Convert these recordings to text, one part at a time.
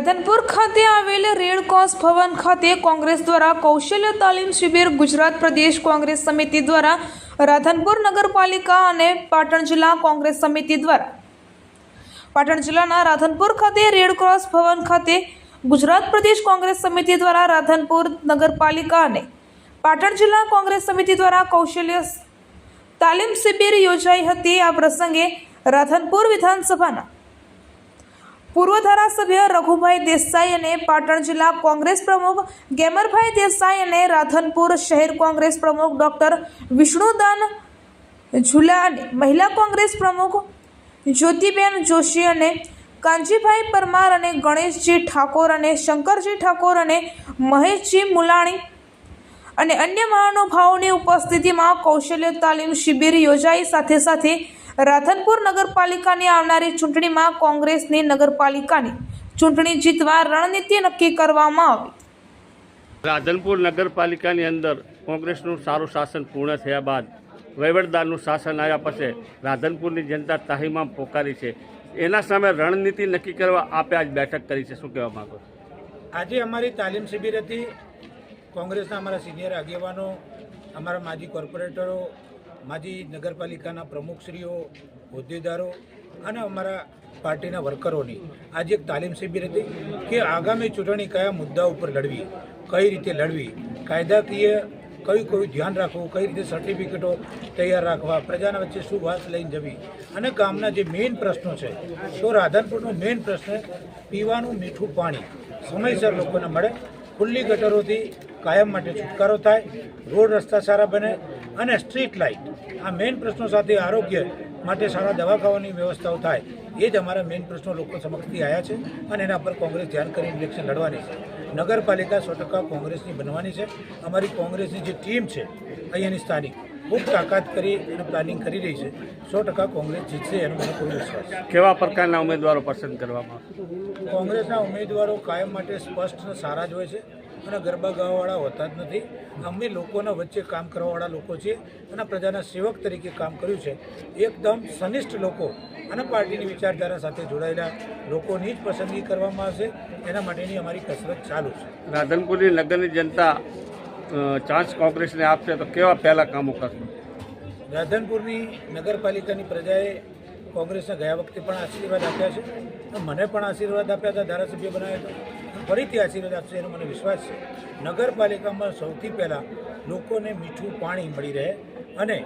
ખાતે આવેલ red cross ભવન ખાતે કોંગ્રેસ દ્વારા કૌશલ્ય તાલીમ શિબિર ગુજરાત પ્રદેશ કોંગ્રેસ સમિતિ દ્વારા રાધનપુર નગરપાલિકા અને પાટણ જિલ્લા કોંગ્રેસ સમિતિ દ્વારા. પાટણ જિલ્લાના રાધનપુર ખાતે રેડ ક્રોસ ભવન ખાતે ગુજરાત પ્રદેશ કોંગ્રેસ સમિતિ દ્વારા રાધનપુર નગરપાલિકા અને પાટણ જિલ્લા કોંગ્રેસ સમિતિ દ્વારા કૌશલ્ય તાલીમ શિબિર યોજાઈ હતી. આ પ્રસંગે રાધનપુર વિધાનસભાના પૂર્વ ધારાસભ્ય રઘુભાઈ દેસાઈ અને પાટણ જિલ્લા કોંગ્રેસ પ્રમુખ ગેમરભાઈ દેસાઈ અને રાધનપુર શહેર કોંગ્રેસ પ્રમુખ ડૉક્ટર વિષ્ણુદાન ઝુલા મહિલા કોંગ્રેસ પ્રમુખ જ્યોતિબેન જોશી અને કાંજીભાઈ પરમાર અને ગણેશજી ઠાકોર અને શંકરજી ઠાકોર અને મહેશજી મુલાણી અને અન્ય મહાનુભાવોની ઉપસ્થિતિમાં કૌશલ્ય તાલીમ શિબિર યોજાઈ સાથે સાથે રાધનપુર નગરપાલિકાની આવનારી ચૂંટણીમાં કોંગ્રેસની નગરપાલિકાની ચૂંટણી જીતવા રણનીતિ નક્કી કરવામાં આવી. રાધનપુર નગરપાલિકાની અંદર કોંગ્રેસનું સારું શાસન પૂર્ણ થયા બાદ વહીવટદારનું શાસન આવ્યા પછી રાધનપુરની જનતા તાહીમાં પોકારી છે. એના સામે રણનીતિ નક્કી કરવા આપે આજ બેઠક કરી છે. શું કહેવા માંગો આજે અમારી તાલીમ શિબિર હતી. કોંગ્રેસના અમારા સિનિયર આગેવાનો અમારા માજી કોર્પોરેટરો માજી નગરપાલિકાના પ્રમુખશ્રીઓ, હોદ્દેદારો અને અમારા પાર્ટીના વર્કરોની આજે એક તાલીમ શિબિર હતી કે આગામી ચૂંટણી કયા મુદ્દા ઉપર લડવી, કઈ રીતે લડવી, કાયદાકીય કયું કયું ધ્યાન રાખવું, કઈ રીતે સર્ટિફિકેટો તૈયાર રાખવા, પ્રજાના વચ્ચે શું વાત લઈને જવી અને ગામના જે મેઇન પ્રશ્નો છે, તો રાધનપુરનો મેઇન પ્રશ્ન પીવાનું મીઠું પાણી. સમયસર લોકોને મળે, ખુલ્લી ગટરોથી કાયમ માટે છુટકારો થાય, રોડ રસ્તા સારા બને અને સ્ટ્રીટ લાઇટ. આ મેઇન પ્રશ્નો સાથે આરોગ્ય માટે સારા દવાખાવાની વ્યવસ્થાઓ થાય એ જ અમારા મેઇન પ્રશ્નો લોકો સમક્ષથી આવ્યા છે અને એના પર કોંગ્રેસ ધ્યાન કરીને ઇલેક્શન લડવાની છે. નગરપાલિકા સો ટકા કોંગ્રેસની બનવાની છે. અમારી કોંગ્રેસની જે ટીમ છે અહીંયાની સ્થાનિક ખૂબ તાકાત કરી અને પ્લાનિંગ કરી રહી છે. સો ટકા કોંગ્રેસ જીતશે એનો મને પૂરો વિશ્વાસ છે કેવા પ્રકારના ઉમેદવારો પસંદ કરવામાં કોંગ્રેસના ઉમેદવારો કાયમ માટે સ્પષ્ટ સારા જ હોય છે. અને ગરબા ગાવાવાળા હોતા જ નથી. અમે લોકોના વચ્ચે કામ કરવાવાળા લોકો છીએ અને પ્રજાના સેવક તરીકે કામ કર્યું છે. એકદમ સનિષ્ઠ લોકો અને પાર્ટીની વિચારધારા સાથે જોડાયેલા લોકોની જ પસંદગી કરવામાં આવશે. એના માટેની અમારી કસરત ચાલુ છે. રાધનપુરની લગ્નની જનતા ચાન્સ કોંગ્રેસને આપશે તો કેવા પહેલાં કામો કરશે? રાધનપુરની નગરપાલિકાની પ્રજાએ કોંગ્રેસને ગયા વખતે પણ આશીર્વાદ આપ્યા છે. મને પણ આશીર્વાદ આપ્યા હતા ધારાસભ્ય બનાવ્યા હતા. ફરીથી આશીર્વાદ આપશે એનો મને વિશ્વાસ છે. નગરપાલિકામાં સૌથી પહેલાં લોકોને મીઠું પાણી મળી રહે અને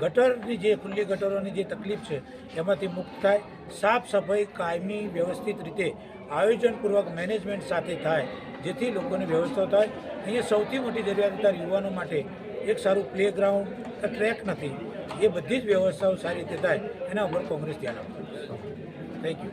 ગટરની જે ખુલ્લી ગટરોની જે તકલીફ છે, એમાંથી મુક્ત થાય, સાફ સફાઈ કાયમી વ્યવસ્થિત રીતે આયોજનપૂર્વક મેનેજમેન્ટ સાથે થાય, જેથી લોકોની વ્યવસ્થા થાય. અહીંયા સૌથી મોટી જરૂરિયાત યુવાનો માટે એક સારું પ્લેગ્રાઉન્ડ, કે ટ્રેક નથી, એ બધી જ વ્યવસ્થાઓ સારી રીતે થાય, એના ઉપર કોંગ્રેસ ધ્યાન આપવું થેન્ક યુ